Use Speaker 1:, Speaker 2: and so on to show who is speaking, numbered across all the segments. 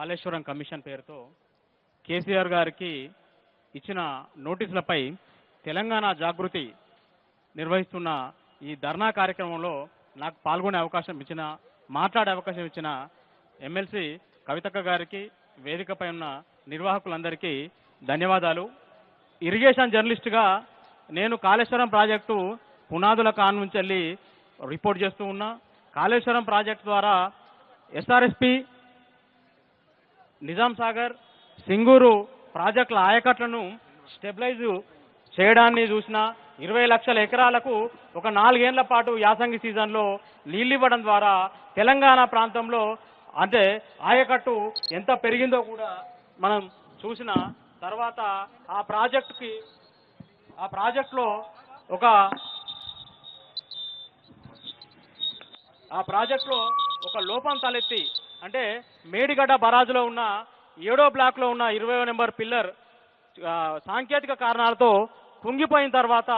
Speaker 1: Kaleshwaram commission పేరుతో కేసీఆర్ గారికి ఇచ్చిన నోటీసులపై తెలంగాణ జాగృతి నిర్వహిస్తున్న ఈ ధర్నా కార్యక్రమంలో నాకు పాల్గొనే అవకాశం ఇచ్చిన మాట్లాడే అవకాశం ఇచ్చిన ఎమ్మెల్సీ కవితక్క గారికి వేదికపై ఉన్న నిర్వాహకులందరికీ ధన్యవాదాలు. ఇరిగేషన్ జర్నలిస్ట్గా నేను కాళేశ్వరం ప్రాజెక్టు పునాదుల కాన్ నుంచి వెళ్ళి రిపోర్ట్ చేస్తూ ఉన్నా. కాళేశ్వరం ప్రాజెక్టు ద్వారా ఎస్ఆర్ఎస్పి నిజాం సాగర్ సింగూరు ప్రాజెక్టుల ఆయకట్లను స్టెబిలైజ్ చేయడాన్ని చూసిన ఇరవై లక్షల ఎకరాలకు ఒక నాలుగేళ్ళ పాటు యాసంగి సీజన్లో నీళ్ళు ఇవ్వడం ద్వారా తెలంగాణ ప్రాంతంలో అంటే ఆయకట్టు ఎంత పెరిగిందో కూడా మనం చూసిన తర్వాత ఆ ప్రాజెక్టుకి ఆ ప్రాజెక్టులో ఒక ఆ ప్రాజెక్టులో ఒక లోపం తలెత్తి అంటే మేడిగడ్డ బరాజులో ఉన్న ఏడో బ్లాక్లో ఉన్న ఇరవై నెంబర్ పిల్లర్ సాంకేతిక కారణాలతో కుంగిపోయిన తర్వాత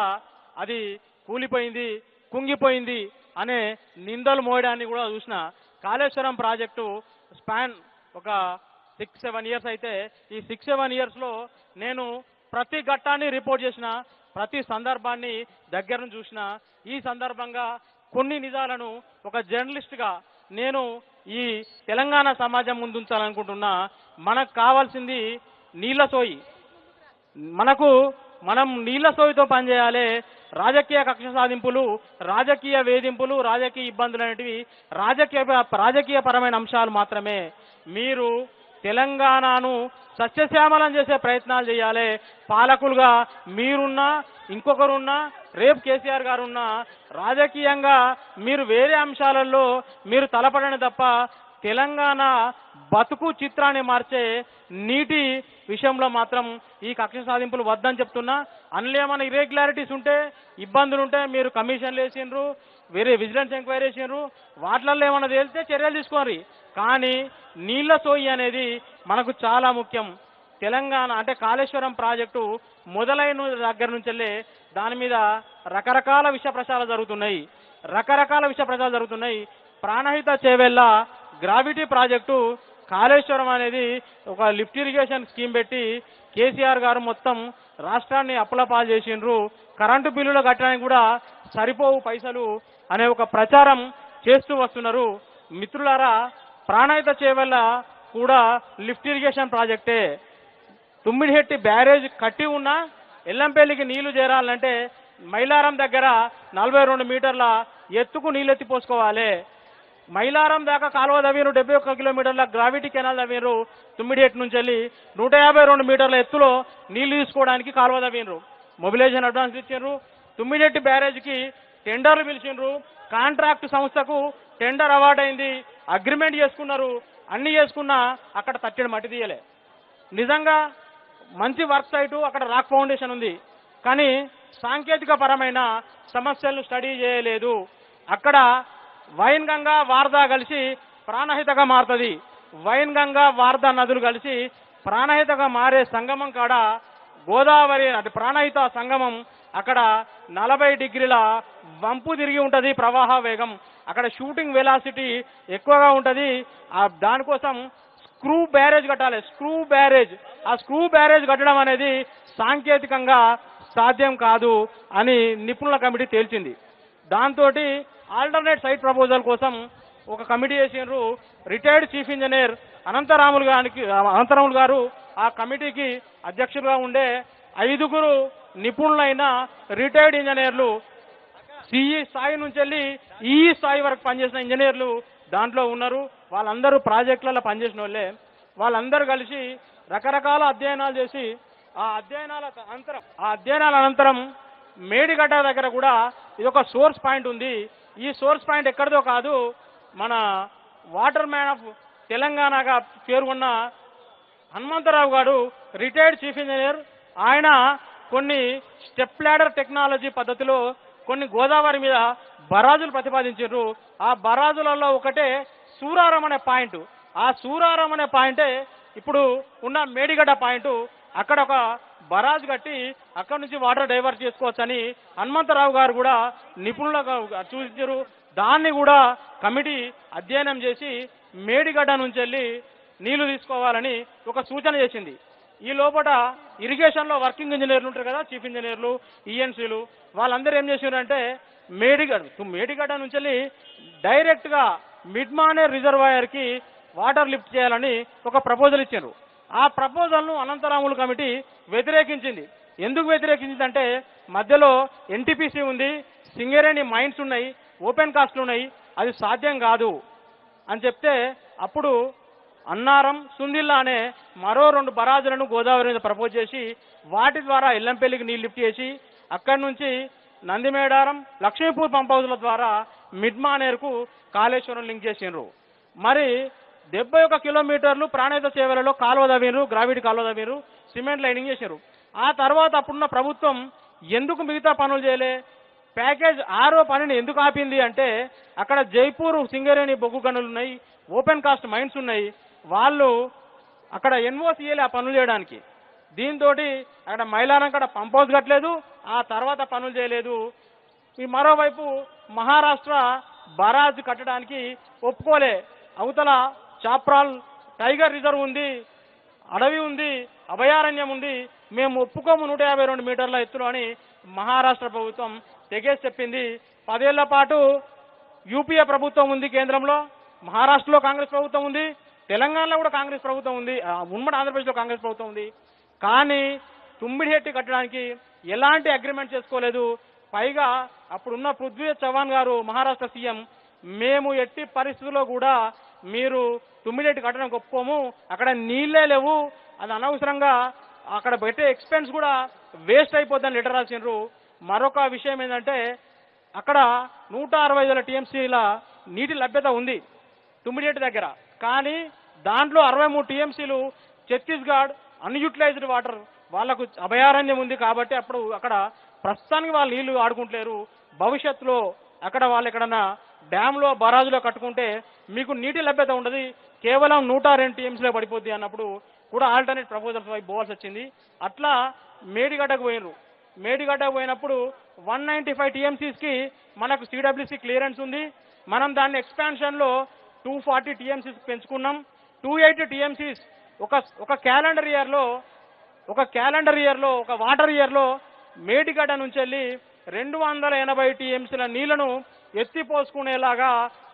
Speaker 1: అది కూలిపోయింది కుంగిపోయింది అనే నిందలు మోయడాన్ని కూడా చూసిన కాళేశ్వరం ప్రాజెక్టు స్పాన్ ఒక సిక్స్ సెవెన్ ఇయర్స్ అయితే ఈ సిక్స్ సెవెన్ ఇయర్స్లో నేను ప్రతి ఘట్టాన్ని రిపోర్ట్ చేసిన ప్రతి సందర్భాన్ని దగ్గరను చూసిన ఈ సందర్భంగా కొన్ని నిజాలను ఒక జర్నలిస్ట్గా నేను ఈ తెలంగాణ సమాజం ముందుంచాలనుకుంటున్నా మనకు కావాల్సింది నీళ్ళ సోయి. మనకు మనం నీళ్ళ సోయితో పనిచేయాలి రాజకీయ కక్ష సాధింపులు రాజకీయ వేధింపులు రాజకీయ ఇబ్బందులు అనేటివి రాజకీయ రాజకీయపరమైన అంశాలు మాత్రమే. మీరు తెలంగాణను సస్యశ్యామలం చేసే ప్రయత్నాలు చేయాలి. పాలకులుగా మీరున్నా ఇంకొకరున్నా రేపు కేసీఆర్ గారు ఉన్నా రాజకీయంగా మీరు వేరే అంశాలలో మీరు తలపడని తప్ప తెలంగాణ బతుకు చిత్రాన్ని మార్చే నీటి విషయంలో మాత్రం ఈ కక్ష సాధింపులు వద్దని చెప్తున్నా. అందులో ఏమైనా ఇర్రెగ్యులారిటీస్ ఉంటే ఇబ్బందులు ఉంటే మీరు కమిషన్లు వేసిండ్రు వేరే విజిలెన్స్ ఎంక్వైరీ చేసిండ్రు వాటిలలో ఏమైనా తేలితే చర్యలు తీసుకోరు కానీ నీళ్ళ సోయి అనేది మనకు చాలా ముఖ్యం. తెలంగాణ అంటే కాళేశ్వరం ప్రాజెక్టు మొదలైన దగ్గర నుంచెల్లే దాని మీద రకరకాల విష ప్రచారాలు జరుగుతున్నాయి. రకరకాల విష ప్రచారాలు జరుగుతున్నాయి. ప్రాణహిత చేవెళ్ళ గ్రావిటీ ప్రాజెక్టు కాళేశ్వరం అనేది ఒక లిఫ్ట్ ఇరిగేషన్ స్కీమ్ పెట్టి కేసీఆర్ గారు మొత్తం రాష్ట్రాన్ని అప్పుల పాలు చేసిండ్రు. కరెంటు బిల్లులు కట్టడానికి కూడా సరిపోవు పైసలు అనే ఒక ప్రచారం చేస్తూ వస్తున్నారు. మిత్రులారా ప్రాణాయిత చేవెళ్ళ కూడా లిఫ్ట్ ఇరిగేషన్ ప్రాజెక్టే. తుమ్మిడిహెట్టి బ్యారేజ్ కట్టి ఉన్నా ఎల్లంపల్లికి నీళ్ళు చేరాలంటే మైలారం దగ్గర నలభై రెండు మీటర్ల ఎత్తుకు నీళ్ళెత్తి పోసుకోవాలి. మైలారం దాకా కాలువ తవ్విరు డెబ్బై ఒక్క కిలోమీటర్ల గ్రావిటీ కెనాల్ తవ్విరు తుమ్మిడిహెట్ నుంచి వెళ్ళి నూట యాభై రెండు మీటర్ల ఎత్తులో నీళ్ళు తీసుకోవడానికి కాలువ తవ్విండ్రు మొబిలైజేషన్ అడ్వాన్స్ ఇచ్చిండ్రు. తుమ్మిడిహెట్టి బ్యారేజ్కి టెండర్లు పిలిచిండ్రు. కాంట్రాక్ట్ సంస్థకు టెండర్ అవార్డ్ అయింది. అగ్రిమెంట్ చేసుకున్నారు. అన్ని చేసుకున్నా అక్కడ తట్టెడు మట్టి తీయలే. నిజంగా మంచి వర్క్ సైటు అక్కడ రాక్ ఫౌండేషన్ ఉంది. కానీ సాంకేతిక పరమైన సమస్యలను స్టడీ చేయలేదు. అక్కడ వైన్ గంగా వార్దా కలిసి ప్రాణహితగా మారుతుంది. వైన్ గంగా వార్దా నదులు కలిసి ప్రాణహితగా మారే సంగమం కాడ గోదావరి అంటే ప్రాణహిత సంగమం అక్కడ నలభై డిగ్రీల వంపు తిరిగి ఉంటుంది ప్రవాహ వేగం. అక్కడ షూటింగ్ వెలాసిటీ ఎక్కువగా ఉంటుంది. దానికోసం స్క్రూ బ్యారేజ్ కట్టాలి. Screw barrage. ఆ స్క్రూ బ్యారేజ్ కట్టడం అనేది సాంకేతికంగా సాధ్యం కాదు అని నిపుణుల కమిటీ తేల్చింది. దాంతో ఆల్టర్నేట్ సైట్ ప్రపోజల్ కోసం ఒక కమిటీ చేసినారు రిటైర్డ్ చీఫ్ ఇంజనీర్ అనంతరాములు గారికి అనంతరాములు గారు ఆ కమిటీకి అధ్యక్షులుగా ఉండే ఐదుగురు నిపుణులైన రిటైర్డ్ ఇంజనీర్లు సిఈ స్థాయి నుంచి వెళ్ళి ఈ స్థాయి వరకు పనిచేసిన ఇంజనీర్లు దాంట్లో ఉన్నారు. వాళ్ళందరూ ప్రాజెక్టులలో పనిచేసిన వాళ్ళే. వాళ్ళందరూ కలిసి రకరకాల అధ్యయనాలు చేసి ఆ అధ్యయనాల అనంతరం ఆ అధ్యయనాల అనంతరం మేడిగడ్డ దగ్గర కూడా ఇది ఒక సోర్స్ పాయింట్ ఉంది. ఈ సోర్స్ పాయింట్ ఎక్కడిదో కాదు మన వాటర్ మ్యాన్ ఆఫ్ తెలంగాణగా పేరుకున్న హనుమంతరావు గారు రిటైర్డ్ చీఫ్ ఇంజనీర్. ఆయన కొన్ని స్టెప్ ల్యాడర్ టెక్నాలజీ పద్ధతిలో కొన్ని గోదావరి మీద బరాజులు ప్రతిపాదించారు. ఆ బరాజులలో ఒకటే సూరారం అనే పాయింట్. ఆ సూరారం అనే పాయింటే ఇప్పుడు ఉన్న మేడిగడ్డ పాయింట్. అక్కడ ఒక బరాజ్ కట్టి అక్కడ నుంచి వాటర్ డైవర్ట్ చేసుకోవచ్చని హనుమంతరావు గారు కూడా నిపుణులుగా సూచించారు దాన్ని కూడా కమిటీ అధ్యయనం చేసి మేడిగడ్డ నుంచి వెళ్ళి నీళ్ళు తీసుకోవాలని ఒక సూచన చేసింది. ఈ లోపల ఇరిగేషన్లో వర్కింగ్ ఇంజనీర్లు ఉంటారు కదా చీఫ్ ఇంజనీర్లు ఈఎన్సీలు వాళ్ళందరూ ఏం చేసినారంటే మేడిగడ్ మేడిగడ్డ నుంచి వెళ్ళి డైరెక్ట్గా మిడ్ మానేర్ రిజర్వాయర్కి వాటర్ లిఫ్ట్ చేయాలని ఒక ప్రపోజల్ ఇచ్చారు ఆ ప్రపోజల్ను అనంతరాములు కమిటీ వ్యతిరేకించింది. ఎందుకు వ్యతిరేకించిందంటే మధ్యలో ఎన్టీపీసీ ఉంది సింగరేణి మైన్స్ ఉన్నాయి ఓపెన్ కాస్ట్లు ఉన్నాయి అది సాధ్యం కాదు అని చెప్తే అప్పుడు అన్నారం సుందిల్లా అనే మరో రెండు బరాజులను గోదావరి మీద ప్రపోజ్ చేసి వాటి ద్వారా ఇల్లంపల్లికి నీళ్ళు లిఫ్ట్ చేసి అక్కడి నుంచి నందిమేడారం లక్ష్మీపూర్ పంప్ ద్వారా మిడ్మానేర్కు కాళేశ్వరం లింక్ చేసిండ్రు. మరి డెబ్బై ఒక కిలోమీటర్లు ప్రాణేత సేవలలో కాలువ తవ్విండ్రు గ్రావిడ్ కాలువ తవ్విండ్రు సిమెంట్ లైనింగ్ చేశారు ఆ తర్వాత అప్పుడున్న ప్రభుత్వం ఎందుకు మిగతా పనులు చేయలే? ప్యాకేజ్ ఆరో పనిని ఎందుకు ఆపింది అంటే అక్కడ జైపూర్ సింగరేణి బొగ్గు గనులు ఉన్నాయి ఓపెన్ కాస్ట్ మైన్స్ ఉన్నాయి. వాళ్ళు అక్కడ ఎన్ఓసీఏలే ఆ పనులు చేయడానికి. దీంతో అక్కడ మైలారం కూడా పంప్ హౌస్ కట్టలేదు ఆ తర్వాత పనులు చేయలేదు. ఈ మరోవైపు మహారాష్ట్ర బరాజ్ కట్టడానికి ఒప్పుకోలే. అవతల చాప్రాల్ టైగర్ రిజర్వ్ ఉంది అడవి ఉంది అభయారణ్యం ఉంది. మేము ఒప్పుకోము నూట యాభై రెండు మీటర్ల ఎత్తులో అని మహారాష్ట్ర ప్రభుత్వం తెగేసి చెప్పింది. పదేళ్ళ పాటు యూపీఏ ప్రభుత్వం ఉంది కేంద్రంలో మహారాష్ట్రలో కాంగ్రెస్ ప్రభుత్వం ఉంది. తెలంగాణలో కూడా కాంగ్రెస్ ప్రభుత్వం ఉంది. ఆ, ఉమ్మడి ఆంధ్రప్రదేశ్లో కాంగ్రెస్ ప్రభుత్వం ఉంది. కానీ తుమ్మిడిహెట్టి కట్టడానికి ఎలాంటి అగ్రిమెంట్ చేసుకోలేదు. పైగా అప్పుడున్న పృథ్వీ చౌహాన్ గారు మహారాష్ట్ర సీఎం మేము ఎట్టి పరిస్థితుల్లో కూడా మీరు తుమ్మిడిహెట్టి కట్టడానికి ఒప్పుకోము అక్కడ నీళ్ళే లేవు. అది అనవసరంగా అక్కడ పెట్టే ఎక్స్పెన్స్ కూడా వేస్ట్ అయిపోద్దని లెటర్ రాసిండ్రు. మరొక విషయం ఏంటంటే అక్కడ నూట అరవై వేల టీఎంసీల నీటి లభ్యత ఉంది తుమ్మిడిహెట్టి దగ్గర. కానీ దాంట్లో అరవై మూడు టీఎంసీలు ఛత్తీస్గఢ్ అన్యూటిలైజ్డ్ వాటర్ వాళ్ళకు అభయారణ్యం ఉంది కాబట్టి అప్పుడు అక్కడ ప్రస్తుతానికి వాళ్ళు నీళ్ళు ఆడుకుంటలేరు. భవిష్యత్తులో అక్కడ వాళ్ళు ఎక్కడన్నా డ్యాంలో బరాజులో కట్టుకుంటే మీకు నీటి లభ్యత ఉండదు. కేవలం నూట రెండు టీఎంసీలో పడిపోద్ది అన్నప్పుడు కూడా ఆల్టర్నేట్ ప్రపోజల్స్ వైపు పోవాల్సి వచ్చింది. అట్లా మేడిగడ్డకు పోయినరు మేడిగడ్డకు పోయినప్పుడు వన్ నైంటీ ఫైవ్ టీఎంసీస్కి మనకు సిడబ్ల్యూసీ క్లియరెన్స్ ఉంది. మనం దాన్ని ఎక్స్పాన్షన్లో టూ ఫార్టీ టీఎంసీస్ పెంచుకున్నాం. టూ ఎయిటీ టీఎంసీస్ ఒక ఒక క్యాలెండర్ ఇయర్లో ఒక క్యాలెండర్ ఇయర్లో ఒక వాటర్ ఇయర్లో మేడిగడ్డ నుంచి వెళ్ళి రెండు వందల ఎనభై టీఎంసీల నీళ్ళను ఎత్తిపోసుకునేలాగా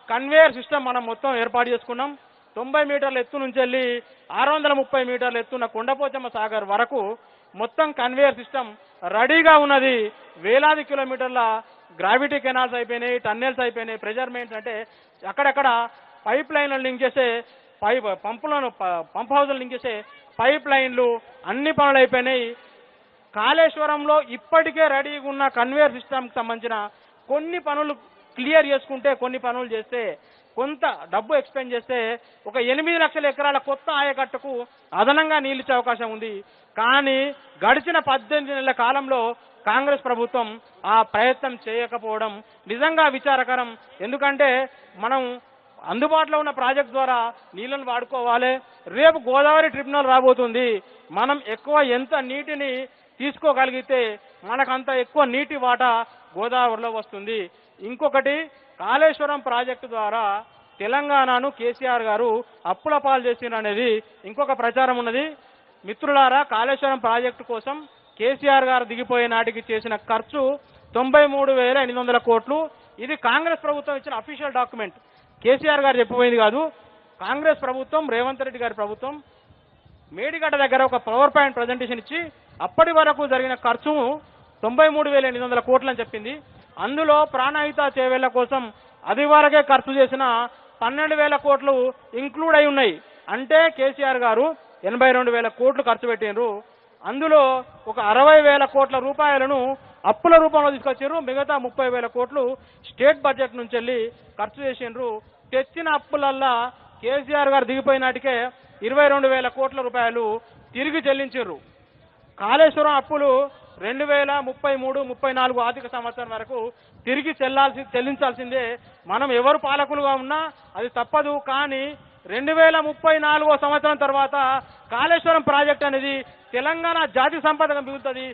Speaker 1: కన్వేయర్ సిస్టమ్ మనం మొత్తం ఏర్పాటు చేసుకున్నాం. తొంభై మీటర్ల ఎత్తు నుంచి వెళ్ళి ఆరు వందల ముప్పై మీటర్ల ఎత్తున్న కొండపోచమ్మ సాగర్ వరకు మొత్తం కన్వేయర్ సిస్టమ్ రెడీగా ఉన్నది. వేలాది కిలోమీటర్ల గ్రావిటీ కెనాల్స్ అయిపోయినాయి టన్నెల్స్ అయిపోయినాయి ప్రెజర్ అంటే అక్కడక్కడ పైప్ లైన్లను లింక్ చేసే పైప్ పంపులను ప- పంప్ హౌస్లు లింకేసే పైప్ లైన్లు అన్ని పనులు అయిపోయినాయి కాళేశ్వరంలో ఇప్పటికే రెడీగా ఉన్న కన్వేయర్ సిస్టమ్కి సంబంధించిన కొన్ని పనులు క్లియర్ చేసుకుంటే కొన్ని పనులు చేస్తే కొంత డబ్బు ఎక్స్పెండ్ చేస్తే ఒక ఎనిమిది లక్షల ఎకరాల కొత్త ఆయకట్టుకు అదనంగా నీళ్ళిచ్చే అవకాశం ఉంది. కానీ గడిచిన పద్దెనిమిది నెలల కాలంలో కాంగ్రెస్ ప్రభుత్వం ఆ ప్రయత్నం చేయకపోవడం నిజంగా విచారకరం. ఎందుకంటే మనం అందుబాటులో ఉన్న ప్రాజెక్ట్ ద్వారా నీళ్ళను వాడుకోవాలి. రేపు గోదావరి ట్రిబ్యునల్ రాబోతుంది. మనం ఎక్కువ ఎంత నీటిని తీసుకోగలిగితే మనకంత ఎక్కువ నీటి వాటా గోదావరిలో వస్తుంది. ఇంకొకటి కాళేశ్వరం ప్రాజెక్టు ద్వారా తెలంగాణను కేసీఆర్ గారు అప్పుల పాలు చేసిన అనేది ఇంకొక ప్రచారం ఉన్నది. మిత్రులారా కాళేశ్వరం ప్రాజెక్టు కోసం కేసీఆర్ గారు దిగిపోయే నాటికి చేసిన ఖర్చు తొంభై మూడు వేల ఎనిమిది వందల కోట్లు. ఇది కాంగ్రెస్ ప్రభుత్వం ఇచ్చిన అఫీషియల్ డాక్యుమెంట్. కేసీఆర్ గారు చెప్పిపోయింది కాదు. కాంగ్రెస్ ప్రభుత్వం రేవంత్ రెడ్డి గారి ప్రభుత్వం మేడిగడ్డ దగ్గర ఒక పవర్ పాయింట్ ప్రజెంటేషన్ ఇచ్చి అప్పటి వరకు జరిగిన ఖర్చు తొంభై మూడు వేల ఎనిమిది వందల కోట్లని చెప్పింది. అందులో ప్రాణహిత చేవేళ్ళ కోసం అది వరకే ఖర్చు చేసిన పన్నెండు వేల కోట్లు ఇంక్లూడ్ అయి ఉన్నాయి. అంటే కేసీఆర్ గారు ఎనభై రెండు వేల కోట్లు ఖర్చు పెట్టినరు అందులో ఒక అరవై వేల కోట్ల రూపాయలను అప్పుల రూపంలో తీసుకొచ్చారు. మిగతా ముప్పై వేల కోట్లు స్టేట్ బడ్జెట్ నుంచి వెళ్ళి ఖర్చు చేసిండ్రు. తెచ్చిన అప్పులల్లా కేసీఆర్ గారు దిగిపోయినాటికే ఇరవై రెండు వేల కోట్ల రూపాయలు తిరిగి చెల్లించారు. కాళేశ్వరం అప్పులు రెండు వేల ముప్పై మూడు ముప్పై నాలుగు ఆర్థిక సంవత్సరం వరకు తిరిగి చెల్లాల్సి చెల్లించాల్సిందే. మనం ఎవరు పాలకులుగా ఉన్నా అది తప్పదు. కానీ రెండు వేల ముప్పై నాలుగో సంవత్సరం తర్వాత కాళేశ్వరం ప్రాజెక్ట్ అనేది తెలంగాణ జాతి సంపదగా మిగులుతుంది.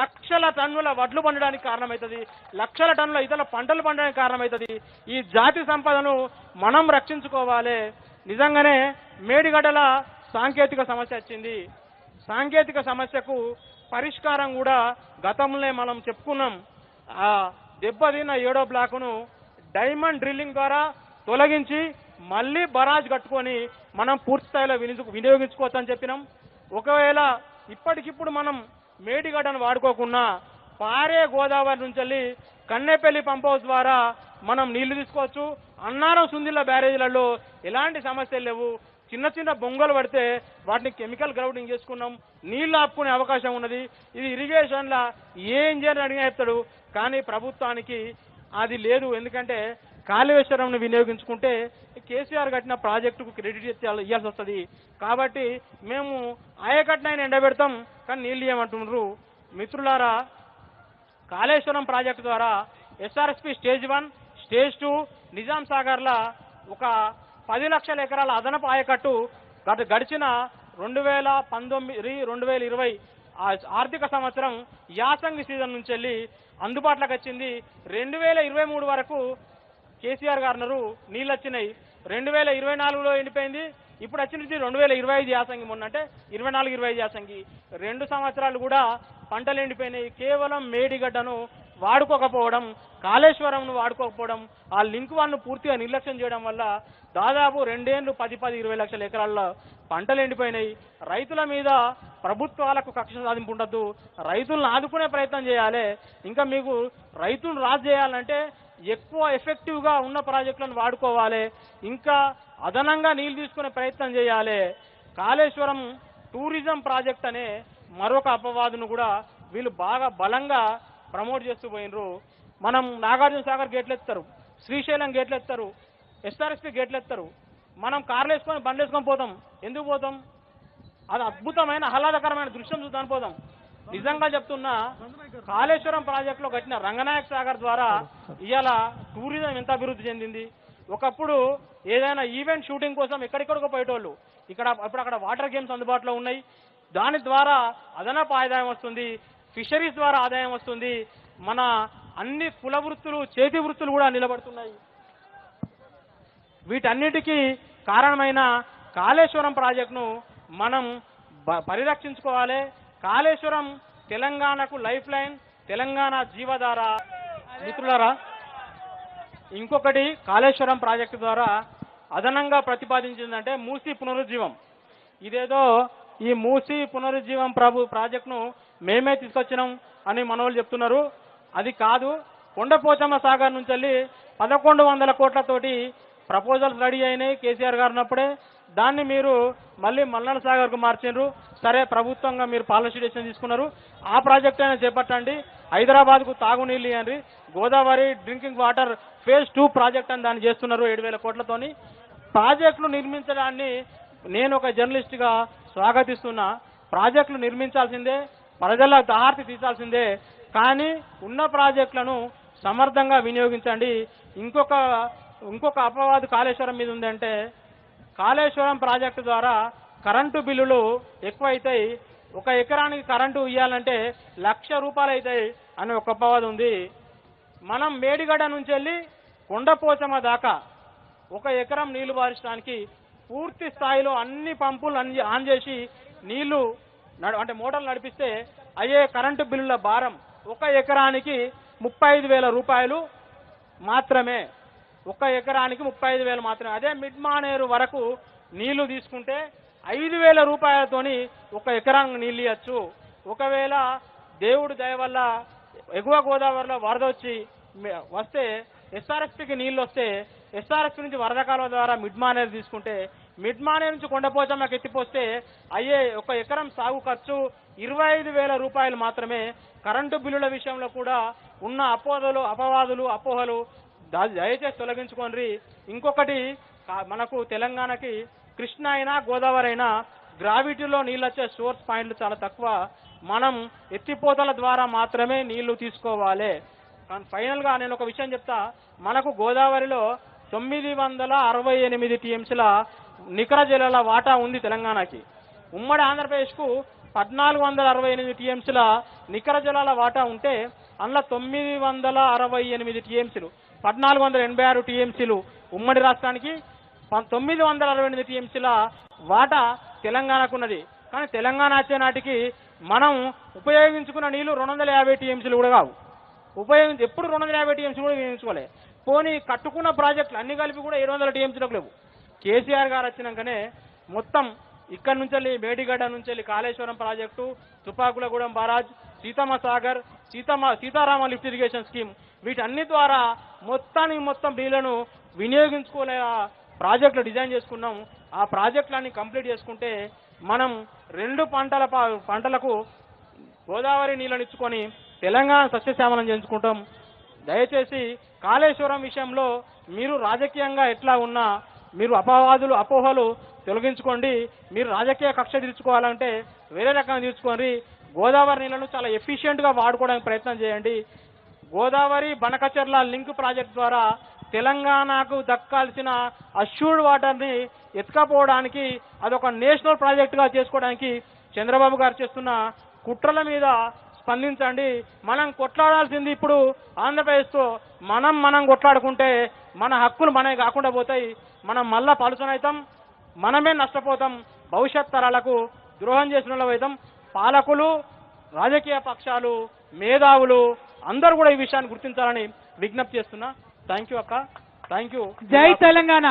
Speaker 1: లక్షల టన్నుల వడ్లు పండడానికి కారణమవుతుంది. లక్షల టన్నుల ఇతర పంటలు పండడానికి కారణమవుతుంది. ఈ జాతి సంపదను మనం రక్షించుకోవాలి. నిజంగానే మేడిగడ్డల సాంకేతిక సమస్య వచ్చింది. సాంకేతిక సమస్యకు పరిష్కారం కూడా గతంలో మనం చెప్పుకున్నాం. ఆ దెబ్బతిన్న ఏడో బ్లాకును డైమండ్ డ్రిల్లింగ్ ద్వారా తొలగించి మళ్ళీ బరాజ్ కట్టుకొని మనం పూర్తి స్థాయిలో వినియోగించుకోవచ్చని చెప్పినాం. ఒకవేళ ఇప్పటికిప్పుడు మనం మేడిగడ్డను వాడుకోకుండా పారే గోదావరి నుంచి వెళ్ళి కన్నెపల్లి పంప్ హౌస్ ద్వారా మనం నీళ్ళు తీసుకోవచ్చు. అన్నారం సుందిల్ల బ్యారేజీలలో ఎలాంటి సమస్యలు లేవు. చిన్న చిన్న బొంగలు పడితే వాటిని కెమికల్ గ్రౌండింగ్ చేసుకున్నాం. నీళ్ళు ఆపుకునే అవకాశం ఉన్నది. ఇది ఇరిగేషన్ల ఏ ఇంజనీర్ అడిగినా చెప్తాడు. కానీ ప్రభుత్వానికి అది లేదు. ఎందుకంటే కాళేశ్వరంను వినియోగించుకుంటే కేసీఆర్ కట్టిన ప్రాజెక్టుకు క్రెడిట్ ఇవ్వాల్సి వస్తుంది. కాబట్టి మేము ఆయకట్నైనా ఎండబెడతాం కానీ నీళ్ళు ఏమంటున్నారు మిత్రులారా కాళేశ్వరం ప్రాజెక్టు ద్వారా SRSP stage one stage two Nizam Sagarla ఒక పది లక్షల ఎకరాల అదనపు ఆయకట్టు గత గడిచిన రెండు వేల పంతొమ్మిది రెండు వేల ఇరవై ఆర్థిక సంవత్సరం యాసంగి సీజన్ నుంచి వెళ్ళి అందుబాటులోకి వచ్చింది. రెండు వేల ఇరవై మూడు వరకు కేసీఆర్ గారు నీళ్ళు వచ్చినాయి. రెండు వేల ఇరవై నాలుగులో ఎండిపోయింది. ఇప్పుడు వచ్చినది రెండు వేల ఇరవై ఐదు యాసంగి. మొన్న అంటే ఇరవై నాలుగు ఇరవై ఐదు యాసంగి. రెండు సంవత్సరాలు కూడా పంటలు ఎండిపోయినాయి. కేవలం మేడిగడ్డను వాడుకోకపోవడం కాళేశ్వరంను వాడుకోకపోవడం ఆ లింక్ వన్ను పూర్తిగా నిర్లక్ష్యం చేయడం వల్ల దాదాపు రెండేళ్ళు పది పది ఇరవై లక్షల ఎకరాల్లో పంటలు ఎండిపోయినాయి. రైతుల మీద ప్రభుత్వాలకు కక్ష సాధింపు ఉండద్దు. రైతులను ఆదుకునే ప్రయత్నం చేయాలి. ఇంకా మీకు రైతులను రాజు చేయాలంటే ఎక్కువ ఎఫెక్టివ్గా ఉన్న ప్రాజెక్టులను వాడుకోవాలి. ఇంకా అదనంగా నీళ్ళు తీసుకునే ప్రయత్నం చేయాలి. కాళేశ్వరం టూరిజం ప్రాజెక్ట్ అనే మరొక అపవాదును కూడా వీళ్ళు బాగా బలంగా ప్రమోట్ చేస్తూ పోయినరు. మనం నాగార్జున సాగర్ గేట్లు ఎత్తారు శ్రీశైలం గేట్లు ఎత్తారు గేట్లెత్తారు గేట్లు ఎత్తారు మనం కార్లు వేసుకొని బండ్లు వేసుకొని పోతాం. ఎందుకు పోతాం? అది అద్భుతమైన ఆహ్లాదకరమైన దృశ్యం చూద్దాం పోదాం నిజంగా చెప్తున్నా కాళేశ్వరం ప్రాజెక్టులో కట్టిన రంగనాయక సాగర్ ద్వారా ఇవాళ టూరిజం ఎంత అభివృద్ధి చెందింది? ఒకప్పుడు ఏదైనా ఈవెంట్ షూటింగ్ కోసం ఎక్కడెక్కడికో పోయేటోళ్ళు. ఇక్కడ ఇప్పుడు అక్కడ వాటర్ గేమ్స్ అందుబాటులో ఉన్నాయి. దాని ద్వారా అదనపు ఆదాయం వస్తుంది. ఫిషరీస్ ద్వారా ఆదాయం వస్తుంది. మన అన్ని కుల వృత్తులు చేతి వృత్తులు కూడా నిలబడుతున్నాయి. వీటన్నిటికీ కారణమైన కాళేశ్వరం ప్రాజెక్టును మనం పరిరక్షించుకోవాలి. కాళేశ్వరం తెలంగాణకు లైఫ్ లైన్ తెలంగాణ జీవధార. మిత్రులారా ఇంకొకటి కాళేశ్వరం ప్రాజెక్టు ద్వారా అదనంగా ప్రతిపాదించిందంటే మూసీ పునరుజ్జీవం. ఇదేదో ఈ మూసీ పునరుజ్జీవం ప్రభు ప్రాజెక్టును మేమే తీసుకొచ్చినాం అని మనోళ్ళు చెప్తున్నారు. అది కాదు కొండపోచమ్మ సాగర్ నుంచి వెళ్ళి పదకొండు వందల కోట్లతోటి ప్రపోజల్స్ రెడీ అయినాయి కేసీఆర్ గారు ఉన్నప్పుడే దాన్ని మీరు మళ్ళీ మల్లన సాగర్కు మార్చిండ్రు సరే ప్రభుత్వంగా మీరు పాలసీ డెసిషన్ తీసుకున్నారు. ఆ ప్రాజెక్ట్ అయినా చేపట్టండి. హైదరాబాద్కు తాగునీళ్ళు అని Godavari drinking water phase two project అని దాన్ని చేస్తున్నారు ఏడు వేల కోట్లతోని. ప్రాజెక్టులు నిర్మించడాన్ని నేను ఒక జర్నలిస్ట్గా స్వాగతిస్తున్నా. ప్రాజెక్టులు నిర్మించాల్సిందే ప్రజల దాహార్తి తీర్చాల్సిందే. కానీ ఉన్న ప్రాజెక్టులను సమర్థంగా వినియోగించండి. ఇంకొక ఇంకొక అపవాదు కాళేశ్వరం మీద ఉందంటే కాళేశ్వరం ప్రాజెక్టు ద్వారా కరెంటు బిల్లులు ఎక్కువ అవుతాయి ఒక ఎకరానికి కరెంటు ఇవ్వాలంటే లక్ష రూపాయలు అవుతాయి అని ఒక అపవాదు ఉంది. మనం మేడిగడ్డ నుంచి వెళ్ళి కొండపోచమ్మ దాకా ఒక ఎకరం నీళ్ళు పారించడానికి పూర్తి స్థాయిలో అన్ని పంపులు అన్ ఆన్ చేసి నీళ్ళు అంటే మోటార్లు నడిపిస్తే అయ్యే కరెంటు బిల్లుల భారం ఒక ఎకరానికి ముప్పై ఐదు వేల రూపాయలు మాత్రమే. ఒక ఎకరానికి ముప్పై ఐదు వేలు మాత్రమే. అదే మిడ్ మానేరు వరకు నీళ్ళు తీసుకుంటే ఐదు వేల రూపాయలతోని ఒక ఎకరానికి నీళ్ళు ఇవ్వచ్చు ఒకవేళ దేవుడు దయ వల్ల ఎగువ గోదావరిలో వరద వచ్చి వస్తే ఎస్ఆర్ఎస్పికి నీళ్ళు వస్తే ఎస్ఆర్ఎస్పి నుంచి వరద కాలువ ద్వారా మిడ్ మానేరు తీసుకుంటే మిడ్ మానేరు నుంచి కొండపోచమ్మకి ఎత్తిపోస్తే అయ్యే ఒక ఎకరం సాగు ఖర్చు ఇరవై ఐదు వేల రూపాయలు మాత్రమే. కరెంటు బిల్లుల విషయంలో కూడా ఉన్న అపోహలు అపవాదులు అపోహలు దయచేసి తొలగించుకోండి. ఇంకొకటి మనకు తెలంగాణకి కృష్ణ అయినా గోదావరి అయినా గ్రావిటీలో నీళ్ళు వచ్చే సోర్స్ పాయింట్లు చాలా తక్కువ. మనం ఎత్తిపోతల ద్వారా మాత్రమే నీళ్ళు తీసుకోవాలి. కానీ ఫైనల్గా నేను ఒక విషయం చెప్తా. మనకు గోదావరిలో తొమ్మిది వందల అరవై ఎనిమిది టీఎంసీల నికర జలాల వాటా ఉంది తెలంగాణకి. ఉమ్మడి ఆంధ్రప్రదేశ్కు పద్నాలుగు వందల అరవై ఎనిమిది టీఎంసీల నికర జలాల వాటా ఉంటే అందులో తొమ్మిది వందల అరవై ఎనిమిది టీఎంసీలు. పద్నాలుగు వందల ఎనభై ఆరు టీఎంసీలు ఉమ్మడి రాష్ట్రానికి తొమ్మిది వందల అరవై ఎనిమిది టీఎంసీల వాటా తెలంగాణకున్నది. కానీ తెలంగాణ వచ్చే నాటికి మనం ఉపయోగించుకున్న నీళ్ళు రెండు వందల యాభై టీఎంసీలు కూడా కావు. ఉపయోగించి ఎప్పుడు రెండు వందల యాభై టీఎంసీ కూడా వినియోగించుకోలే పోనీ కట్టుకున్న ప్రాజెక్టులు అన్ని కలిపి కూడా ఏడు వందల టీఎంసీలకు లేవు. కేసీఆర్ గారు వచ్చినాకనే మొత్తం ఇక్కడి నుంచి వెళ్ళి మేడిగడ్డ నుంచి వెళ్ళి Kaleshwaram project Tupakulagudem barrage Sitamma Sagar Sitamma Sitarama lift irrigation scheme వీటన్ని ద్వారా మొత్తానికి మొత్తం నీళ్ళను వినియోగించుకోలే ప్రాజెక్టులు డిజైన్ చేసుకున్నాం. ఆ ప్రాజెక్టులన్నీ కంప్లీట్ చేసుకుంటే మనం రెండు పంటల పంటలకు గోదావరి నీళ్ళని ఇచ్చుకొని తెలంగాణ సస్యశ్యామలం చేయించుకుంటాం. దయచేసి కాళేశ్వరం విషయంలో మీరు రాజకీయంగా ఎట్లా ఉన్నా మీరు అపవాదులు అపోహలు తొలగించుకోండి. మీరు రాజకీయ కక్ష తీర్చుకోవాలంటే వేరే రకంగా తీర్చుకోండి గోదావరి నీళ్ళను చాలా ఎఫిషియెంట్గా వాడుకోవడానికి ప్రయత్నం చేయండి. గోదావరి బనకచర్ల లింక్ ప్రాజెక్ట్ ద్వారా తెలంగాణకు దక్కాల్సిన అష్యూర్డ్ వాటర్ని ఎత్తుకపోవడానికి అదొక నేషనల్ ప్రాజెక్టుగా చేసుకోవడానికి చంద్రబాబు గారు చేస్తున్న కుట్రల మీద స్పందించండి. మనం కొట్లాడాల్సింది ఇప్పుడు ఆంధ్రప్రదేశ్తో మనం మనం కొట్లాడుకుంటే మన హక్కులు మనవి కాకుండా పోతాయి. మనం మళ్ళా పలుచనవుతాం మనమే నష్టపోతాం. భవిష్యత్ తరాలకు ద్రోహం చేసిన వాళ్ళ అవుతాం. పాలకులు రాజకీయ పక్షాలు మేధావులు అందరూ కూడా ఈ విషయాన్ని గుర్తించాలని విజ్ఞప్తి చేస్తున్నా. థ్యాంక్ యూ అక్క. థ్యాంక్ యూ
Speaker 2: జై తెలంగాణ.